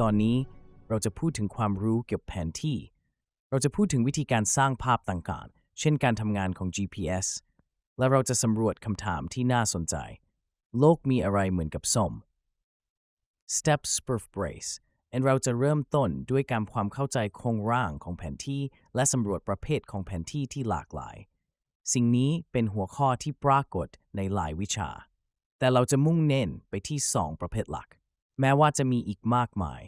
ตอนนี้เราจะพูดถึงความรู้เกี่ยวกับแผนที่ เราจะพูดถึงวิธีการสร้างภาพต่างๆ เช่นการทำงานของ GPS และเราจะสำรวจคำถามที่น่าสนใจ โลกมีอะไรเหมือนกับส้ม Steps per Brace และเราจะเริ่มต้นด้วยการความเข้าใจโครงร่างของแผนที่ และสำรวจประเภทของแผนที่ที่หลากหลาย สิ่งนี้เป็นหัวข้อที่ปรากฏในหลายวิชา แต่เราจะมุ่งเน้นไปที่ 2 ประเภทหลัก แม้ว่าจะมีอีกมากมาย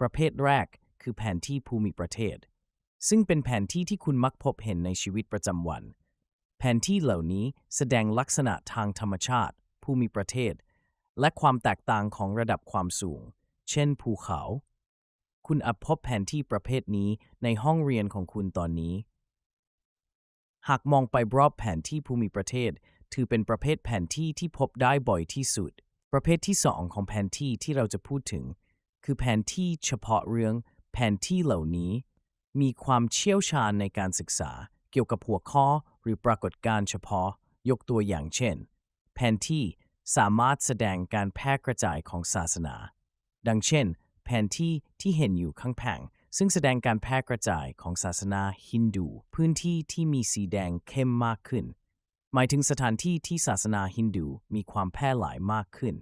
ประเภทแรกคือแผนที่ภูมิประเทศ ซึ่งเป็นแผนที่ที่คุณมักพบเห็นในชีวิตประจำวัน แผนที่เหล่านี้แสดงลักษณะทางธรรมชาติ ภูมิประเทศ และความแตกต่างของระดับความสูง เช่น ภูเขา คุณอาจพบแผนที่ประเภทนี้ในห้องเรียนของคุณตอนนี้ หากมองไปรอบแผนที่ภูมิประเทศ ถือเป็นประเภทแผนที่ที่พบได้บ่อยที่สุด ประเภทที่สองของแผนที่ที่เราจะพูดถึง คือแผนที่เฉพาะเรื่องแผนที่เหล่านี้ มีความเชี่ยวชาญในการศึกษาเกี่ยวกับหัวข้อหรือปรากฏการณ์เฉพาะ ยกตัวอย่างเช่น แผนที่สามารถแสดงการแพร่กระจายของศาสนา ดังเช่น แผนที่ที่เห็นอยู่ข้างแผงซึ่งแสดงการแพร่กระจายของศาสนาฮินดู พื้นที่ที่มีสีแดงเข้มมากขึ้น หมายถึงสถานที่ที่ศาสนาฮินดูมีความแพร่หลายมากขึ้น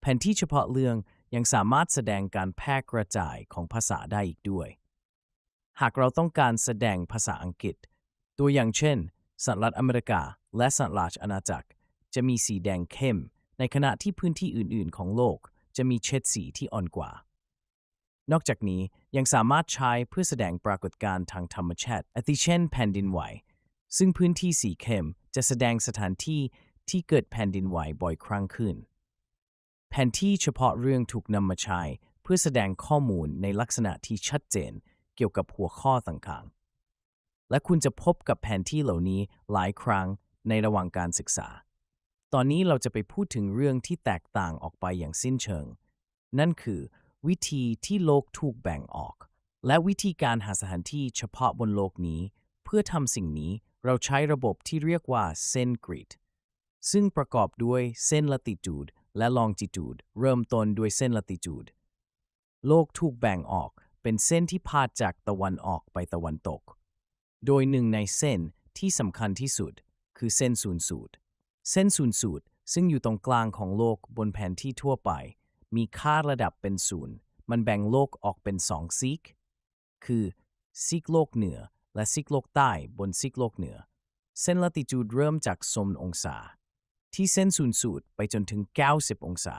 แผนที่เฉพาะเรื่องยังสามารถแสดงการแพร่กระจายของภาษาได้อีกด้วย หากเราต้องการแสดงภาษาอังกฤษ ตัวอย่างเช่นสหรัฐอเมริกา และสหราชอาณาจักร จะมีสีแดงเข้ม ในขณะที่พื้นที่อื่น ๆ ของโลกจะมีเฉดสีที่อ่อนกว่า นอกจากนี้ยังสามารถใช้เพื่อแสดงปรากฏการณ์ทางธรรมชาติอาทิเช่นแผ่นดินไหว ซึ่งพื้นที่สีเข้ม จะแสดงสถานที่ที่เกิดแผ่นดินไหวบ่อยครั้งขึ้น แผนที่เฉพาะเรื่องถูกนำมาใช้เพื่อแสดงข้อมูลในลักษณะที่ชัดเจนเกี่ยวกับหัวข้อต่างๆ และคุณจะพบกับแผนที่เหล่านี้หลายครั้งในระหว่างการศึกษา ตอนนี้เราจะไปพูดถึงเรื่องที่แตกต่างออกไปอย่างสิ้นเชิง นั่นคือวิธีที่โลกถูกแบ่งออก และวิธีการหาสถานที่เฉพาะบนโลกนี้ เพื่อทำสิ่งนี้ เราใช้ระบบที่เรียกว่าเส้นกริดซึ่งประกอบด้วยเส้นละติจูดและลองจิจูดเริ่มต้นด้วยเส้นละติจูดโลกถูกแบ่งออกเป็นเส้นที่พาดจากตะวันออกไปตะวันตก โดยหนึ่งในเส้นที่สำคัญที่สุด คือเส้นศูนย์สูตร เส้นศูนย์สูตรซึ่งอยู่ตรงกลางของโลกบนแผนที่ทั่วไป มีค่าระดับเป็นศูนย์มันแบ่งโลกออกเป็นสองซีก คือซีกโลกเหนือ และซีกโลกใต้บนซีกโลกเหนือ เส้นละติจูดเริ่มจากสมองศา ที่เส้นศูนย์สูตรไปจนถึง 90 องศา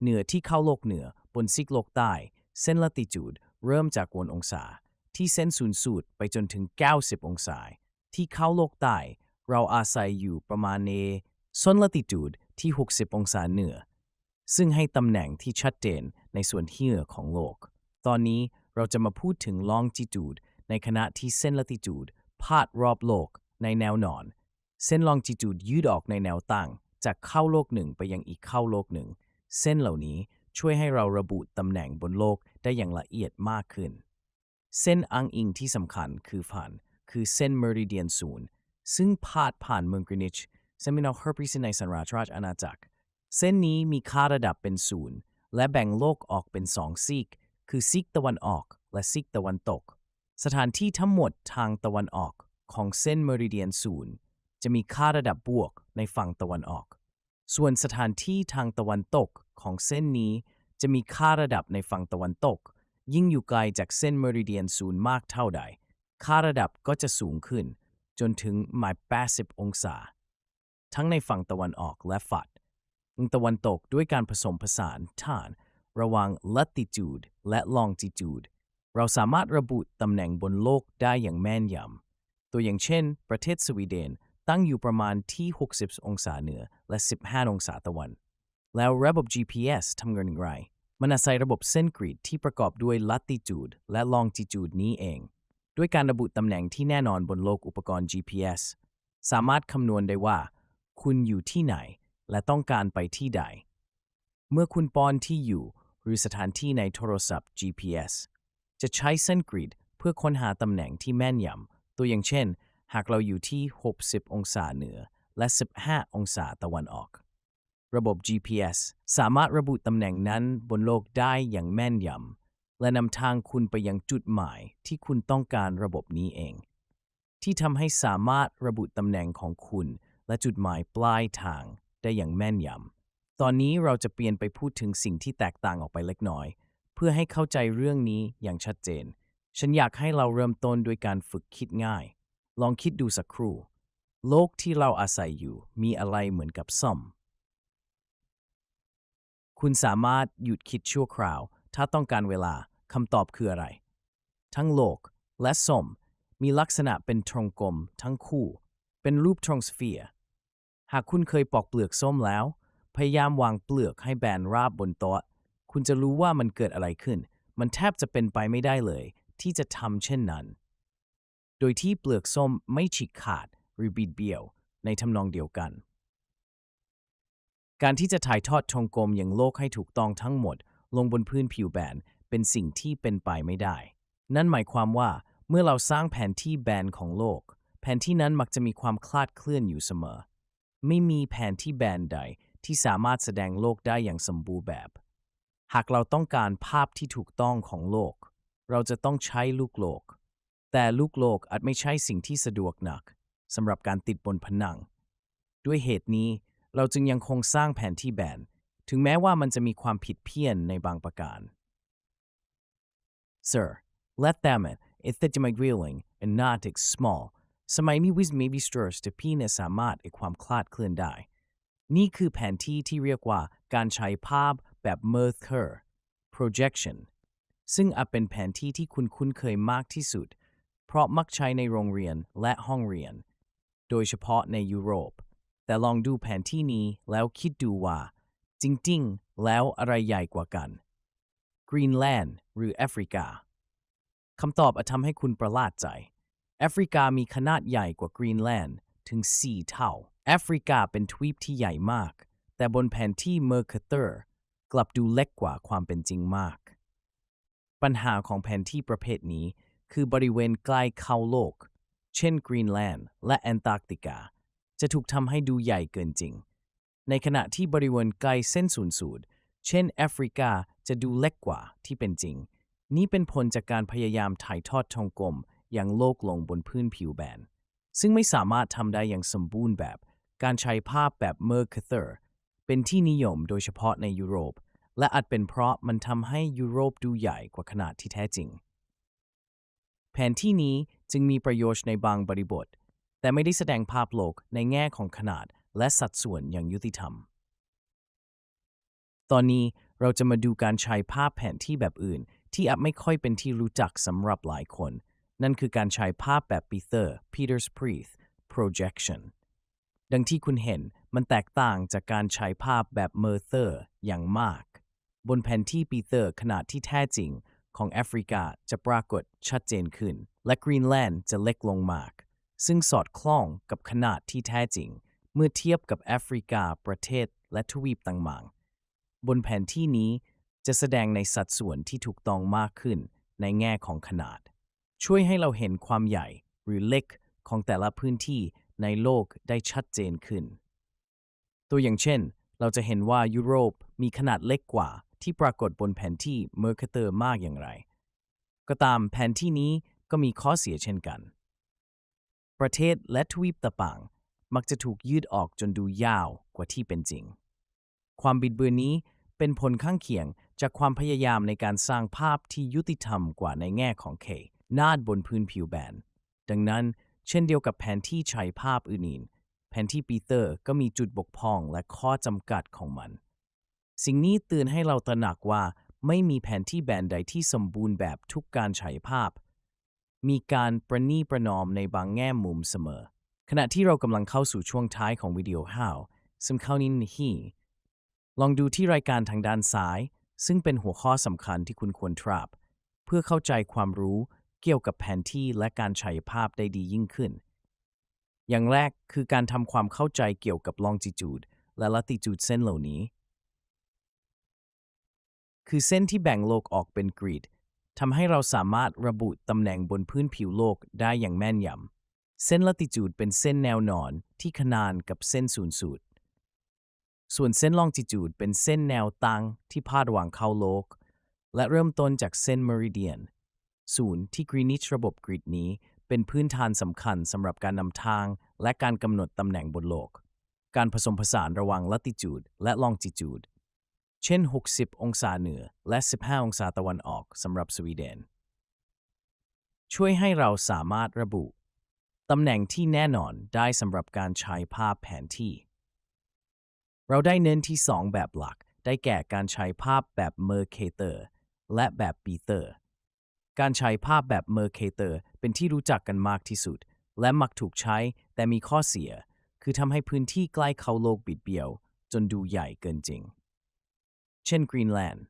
เหนือที่เข้าโลกเหนือบนซีกโลกใต้ เส้นละติจูดเริ่มจากวนองศา ที่เส้นศูนย์สูตรไปจนถึง 90 องศา ที่เข้าโลกใต้ เราอาศัยอยู่ประมาณเนส้นละติจูดที่ 60 องศาเหนือ ซึ่งให้ตำแหน่งที่ชัดเจนในส่วนที่เหนือของโลก ตอนนี้เราจะมาพูดถึง longitude ในขณะที่เส้น latitude พาดรอบโลกในแนวนอน เส้น longitude ยืดออกในแนวตั้ง จากเข้าโลกหนึ่งไปยังอีกเข้าโลกหนึ่ง เส้นเหล่านี้ช่วยให้เราระบุตำแหน่งบนโลกได้อย่างละเอียดมากขึ้น เส้นอ้างอิงที่สำคัญคือผ่านคือเส้นเมริเดียนศูนย์ซึ่งพาดผ่านเมืองกรีนิชเซมินอลเฮอร์ปริสในสหราชราชอาณาจักร เส้นนี้มีค่าระดับเป็นศูนย์และแบ่งโลกออกเป็นสองซีก คือซีกตะวันออกและซีกตะวันตก สถานที่ทั้งหมดทางตะวันออกของเส้นเมริเดียนศูนย์จะมีค่าระดับบวกในฝั่งตะวันออก ส่วนสถานที่ทางตะวันตกของเส้นนี้จะมีค่าระดับในฝั่งตะวันตก ยิ่งอยู่ไกลจากเส้นเมริเดียนศูนย์มากเท่าใด ค่าระดับก็จะสูงขึ้น จนถึงหมาย80 องศา ทั้งในฝั่งตะวันออกและฝัดตะวันตกด้วยการผสมผสานฐาน ระหว่าง latitude และ longitude เราสามารถระบุตำแหน่งบนโลกได้อย่างแม่นยำ ตัวอย่างเช่น ประเทศสวีเดนตั้งอยู่ประมาณที่ 60 องศาเหนือ และ 15 องศาตะวัน แล้วระบบ GPS ทำงานอย่างไร มันอาศัยระบบเส้นกรีดที่ประกอบด้วย latitude และ longitude นี้เอง ด้วยการระบุตำแหน่งที่แน่นอนบนโลกอุปกรณ์ GPS สามารถคำนวณได้ว่า คุณอยู่ที่ไหน และต้องการไปที่ใด เมื่อคุณป้อนที่อยู่ หรือสถานที่ในโทรศัพท์ GPS จะใช้เส้นกรีดเพื่อค้นหาตำแหน่งที่แม่นยำ ตัวอย่างเช่น หากเราอยู่ที่ 60 องศาเหนือ และ 15 องศาตะวันออก ระบบ GPS สามารถระบุตำแหน่งนั้นบนโลกได้อย่างแม่นยำ และนำทางคุณไปยังจุดหมายที่คุณต้องการระบบนี้เอง ที่ทำให้สามารถระบุตำแหน่งของคุณและจุดหมายปลายทางได้อย่างแม่นยำ ตอนนี้เราจะเปลี่ยนไปพูดถึงสิ่งที่แตกต่างออกไปเล็กน้อย พื่อให้เข้าใจเรื่องนี้อย่างชัดเจน ฉันอยากให้เราเริ่มต้นด้วยการฝึกคิดง่าย ลองคิดดูสักครู่ โลกที่เราอาศัยอยู่มีอะไรเหมือนกับซ่อม คุณสามารถหยุดคิดชั่วคราว ถ้าต้องการเวลาคำตอบคืออะไร ทั้งโลกและส้มมีลักษณะเป็นทรงกลมทั้งคู่ เป็นรูปทรงสเฟียร์หากคุณเคยปอกเปลือกส้มแล้ว พยายามวางเปลือกให้แบนราบบนโต๊ะ คุณจะรู้ว่ามันเกิดอะไรขึ้น มันแทบจะเป็นไปไม่ได้เลย ที่จะทำเช่นนั้น โดยที่เปลือกส้มไม่ฉีกขาดหรือบิดเบี้ยว ในทำนองเดียวกัน การที่จะถ่ายทอดทงกลมอย่างโลกให้ถูกต้องทั้งหมด ลงบนพื้นผิวแบนเป็นสิ่งที่เป็นไปไม่ได้ นั่นหมายความว่าเมื่อเราสร้างแผนที่แบนของโลก แผนที่นั้นมักจะมีความคลาดเคลื่อนอยู่เสมอ ไม่มีแผนที่แบนใดที่สามารถแสดงโลกได้อย่างสมบูรณ์แบบ หากเราต้องการภาพที่ถูกต้องของโลก เราจะต้องใช้ลูกโลก แต่ลูกโลกอาจไม่ใช่สิ่งที่สะดวกนักสำหรับการติดบนผนัง ด้วยเหตุนี้เราจึงยังคงสร้างแผนที่แบน ถึงแม้ว่ามันจะมีความผิดเพี้ยนในบางประการ Sir let them it if the m i grilling and not ex small สมัยนี้วิสมีบิสเตอร์สจะพี่เนี่ยสามารถไอความคลาดเคลื่อนได้ นี่คือแผนที่ที่เรียกว่าการใช้ภาพแบบ Mercator projection ซึ่งอาจเป็นแผนที่ที่คุณคุ้นเคยมากที่สุด เพราะมักใช้ในโรงเรียนและห้องเรียน โดยเฉพาะในยุโรป แต่ลองดูแผนที่นี้แล้วคิดดูว่า จริงๆ แล้วอะไรใหญ่กว่ากัน กรีนแลนด์หรือแอฟริกาคำตอบอาจทำให้คุณประหลาดใจ แอฟริกามีขนาดใหญ่กว่ากรีนแลนด์ถึง 4 เท่า แอฟริกาเป็นทวีปที่ใหญ่มาก แต่บนแผนที่เมอร์คเตอร์กลับดูเล็กกว่าความเป็นจริงมาก ปัญหาของแผนที่ประเภทนี้คือบริเวณใกล้เข้าโลก เช่นกรีนแลนด์และแอนตาร์กติกา จะถูกทำให้ดูใหญ่เกินจริง ในขณะที่บริเวณใกล้เส้นศูนย์สูตรเช่นแอฟริกาจะดูเล็กกว่าที่เป็นจริง นี่เป็นผลจากการพยายามถ่ายทอดทองกลมอย่างโลกลงบนพื้นผิวแบน ซึ่งไม่สามารถทำได้อย่างสมบูรณ์แบบ การใช้ภาพแบบ Mercator เป็นที่นิยมโดยเฉพาะในยุโรป และอาจเป็นเพราะมันทำให้ยุโรปดูใหญ่กว่าขนาดที่แท้จริง แผนที่นี้จึงมีประโยชน์ในบางบริบท แต่ไม่ได้แสดงภาพโลกในแง่ของขนาดและสัดส่วนอย่างยุติธรรม ตอนนี้เราจะมาดูการใช้ภาพแผนที่แบบอื่น ที่อาจไม่ค่อยเป็นที่รู้จักสำหรับหลายคน นั่นคือการใช้ภาพแบบ Peter Peters Priest projection ดังที่คุณเห็นมันแตกต่างจากการใช้ภาพแบบ Mercer อย่างมาก บนแผนที่ปีเตอร์ขนาดที่แท้จริงของแอฟริกาจะปรากฏชัดเจนขึ้น และกรีนแลนด์จะเล็กลงมาก ซึ่งสอดคล้องกับขนาดที่แท้จริง เมื่อเทียบกับแอฟริกาประเทศและทวีปต่างๆ บนแผนที่นี้จะแสดงในสัดส่วนที่ถูกต้องมากขึ้นในแง่ของขนาด ช่วยให้เราเห็นความใหญ่หรือเล็กของแต่ละพื้นที่ ในโลกได้ชัดเจนขึ้น ตัวอย่างเช่น เราจะเห็นว่ายุโรปมีขนาดเล็กกว่าที่ปรากฏบนแผนที่เมอร์คเตอร์มากอย่างไร ก็ตามแผนที่นี้ก็มีข้อเสียเช่นกัน ประเทศและทวีปต่างมักจะถูกยืดออกจนดูยาวกว่าที่เป็นจริง ความบิดเบือนนี้เป็นผลข้างเคียงจากความพยายามในการสร้างภาพที่ยุติธรรมกว่าในแง่ของเคนาดบนพื้นผิวแบน ดังนั้น เช่นเดียวกับแผนที่ใช้ภาพอื่นๆ แผนที่ปีเตอร์ก็มีจุดบกพร่องและข้อจำกัดของมัน สิ่งนี้เตือนให้เราตระหนักว่าไม่มีแผนที่แบนใดที่สมบูรณ์แบบทุกการใช้ภาพ มีการประนีประนอมในบางแง่มุมเสมอ ขณะที่เรากำลังเข้าสู่ช่วงท้ายของวิดีโอ How ซึ่งเข้านินฮีลองดูที่รายการทางด้านซ้าย ซึ่งเป็นหัวข้อสำคัญที่คุณควรทราบ เพื่อเข้าใจความรู้ เกี่ยวกับแผนที่และการใช้ภาพได้ดียิ่งขึ้น อย่างแรกคือการทำความเข้าใจเกี่ยวกับ longitude และ latitude เส้นเหล่านี้ คือเส้นที่แบ่งโลกออกเป็นกรีดทำให้เราสามารถระบุตำแหน่งบนพื้นผิวโลกได้อย่างแม่นยำ เส้น latitude เป็นเส้นแนวนอนที่ขนานกับเส้นศูนย์สูตร ส่วนเส้น longitude เป็นเส้นแนวตั้งที่พาดหว่างเข้าโลก และเริ่มต้นจากเส้นเมริเดียน ศูนย์ที่กรีนิชระบบกริดนี้ เป็นพื้นฐานสำคัญสำหรับการนำทาง และการกำหนดตำแหน่งบนโลก การผสมผสานระหว่างลัติจูดและลองจิจูดเช่น 60 องศาเหนือ และ 15 องศาตะวันออกสำหรับสวีเดน ช่วยให้เราสามารถระบุตำแหน่งที่แน่นอนได้สำหรับการใช้ภาพแผนที่ เราได้เน้นที่ 2 แบบหลัก ได้แก่การใช้ภาพแบบ Mercator และแบบปีเตอร์ การใช้ภาพแบบ Mercator เป็นที่รู้จักกันมากที่สุด และมักถูกใช้แต่มีข้อเสีย คือทำให้พื้นที่ใกล้เขาโลกบิดเบี้ยว จนดูใหญ่เกินจริง เช่นกรีนแลนด์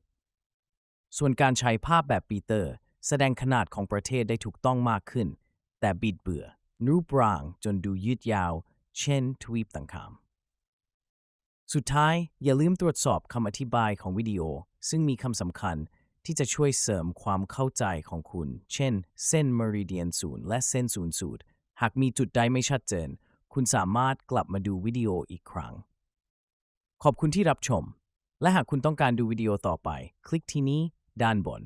ส่วนการใช้ภาพแบบปีเตอร์ แสดงขนาดของประเทศได้ถูกต้องมากขึ้น แต่บิดเบื่อรูปร่างจนดูยืดยาว เช่นทวีปต่างคำสุดท้ายอย่าลืมตรวจสอบคำอธิบายของวิดีโอ ซึ่งมีคำสำคัญ ที่จะช่วยเสริมความเข้าใจของคุณ เช่น เส้นเมริเดียนศูนย์และเส้นศูนย์สูตร หากมีจุดใดไม่ชัดเจน คุณสามารถกลับมาดูวิดีโออีกครั้ง ขอบคุณที่รับชม และหากคุณต้องการดูวิดีโอต่อไป คลิกที่นี้ด้านบน